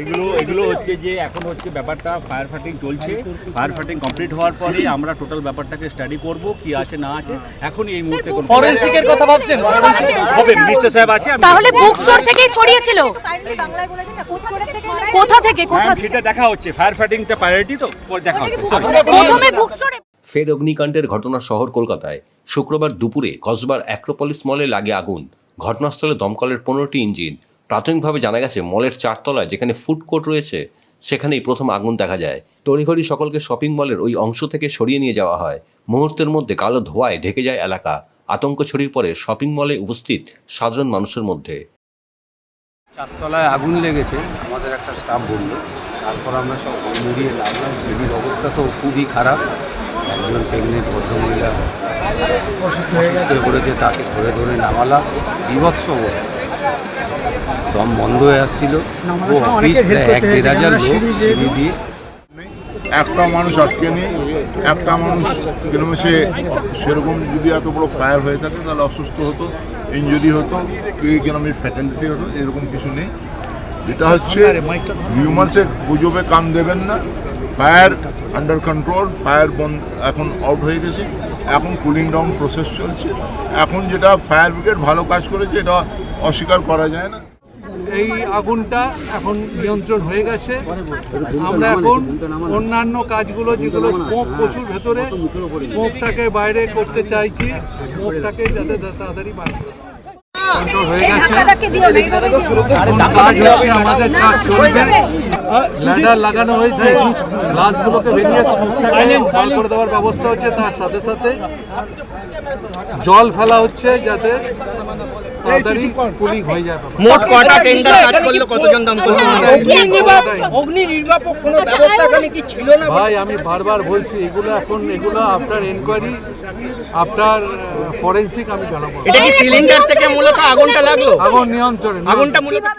এগুলো এগুলো হচ্ছে যে এখন হচ্ছে ব্যাপারটা ফায়ার ফাইটিং চলছে ফায়ার ফাইটিং কমপ্লিট হওয়ার পরে আমরা টোটাল ব্যাপারটাকে স্টাডি করব কি আছে না আছে। এখন এই মুহূর্তে কোনো ফরেন্সিকের কথা ভাবছেন? হবে মিনিস্টার সাহেব আছে তাহলে বুক স্টোর থেকেই ছড়িয়েছিল। কোথা থেকে কোথা থেকে? সেটা দেখা হচ্ছে ফায়ার ফাইটিংটা প্রায়োরিটি তো পরে দেখা হচ্ছে প্রথমে বুক স্টোরে ফের অগ্নিকাণ্ডের ঘটনা শহর কলকাতায়। শুক্রবার দুপুরে কসবার অ্যাক্রোপলিস মলে লাগে আগুন। ঘটনাস্থলে দমকলের পনেরোটি ইঞ্জিন। প্রাথমিকভাবে জানা গেছে মলের চারতলায় যেখানে ফুড কোর্ট রয়েছে, সেখানেই প্রথম আগুন দেখা যায়। তড়িঘড়ি সকলকে শপিং মলের ওই অংশ থেকে সরিয়ে নিয়ে যাওয়া হয়। মুহূর্তের মধ্যে কালো ধোঁয়ায় ঢেকে যায় এলাকা। আতঙ্ক ছড়িয়ে পড়ে শপিং মলে উপস্থিত সাধারণ মানুষের মধ্যে। চারতলায় আগুন লেগেছে, আমাদের একটা স্টাফ বলল। তারপর আমরা সব মুড়িয়ে লাগলাম সিঁড়ির অবস্থা তো খুবই খারাপ। একজন প্রেগনেন্ট ভদ্রমহিলা অসুস্থ হয়ে পড়েছে, তাকে ধরে ধরে নামালা বিভৎস অবস্থা। দম বন্ধ হয়ে আসছিল। ও অফিস প্রায় এক দেড় হাজার লোক সিঁড়ি দিয়ে একটা মানুষ আটকে নেই একটা মানুষ কেন সে সেরকম যদি এত বড় ফায়ার হয়ে থাকে তাহলে অসুস্থ হতো ইঞ্জুরি হতো কেন ফ্যাটালিটি হতো এরকম কিছু নেই। যেটা হচ্ছে হিউমার্সে গুজবে কান দেবেন না ফায়ার আন্ডার কন্ট্রোল ফায়ার বন্ধ এখন আউট হয়ে গেছে এখন কুলিং ডাউন প্রসেস চলছে এখন যেটা ফায়ার ব্রিগেড ভালো কাজ করেছে এটা অস্বীকার করা যায় না। এই আগুনটা এখন নিয়ন্ত্রণ হয়ে গেছে। আমরা এখন অন্যান্য কাজগুলো যেগুলো স্মোক প্রচুর ভেতরে স্মোকটাকে বাইরে করতে চাইছি স্মোকটাকে যাতে তাড়াতাড়ি বাইরে কন্ট্রোল হয়ে গেছে। কাজ হচ্ছে আমাদের কাজ চলবে। ল্যাডার লাগানো হয়েছে গ্লাসগুলোকে বেরিয়ে স্মোকটাকে বার করে দেওয়ার ব্যবস্থা হচ্ছে তার সাথে সাথে জল ফেলা হচ্ছে যাতে তাড়াতাড়ি কুলিং হয়ে যায়। মোট কটা টেন্ডার কাজ করল কতজন দাম অগ্নি নির্বাপক কোনো ব্যবস্থা এখানে কি ছিল না? ভাই আমি বারবার বলছি এগুলো এখন এগুলো আফটার এনকোয়ারি আফটার ফরেন্সিক আমি জানাব। এটা কি সিলিন্ডার থেকে মূলত আগুনটা লাগল? আগুন নিয়ন্ত্রণে। আগুনটা মূলত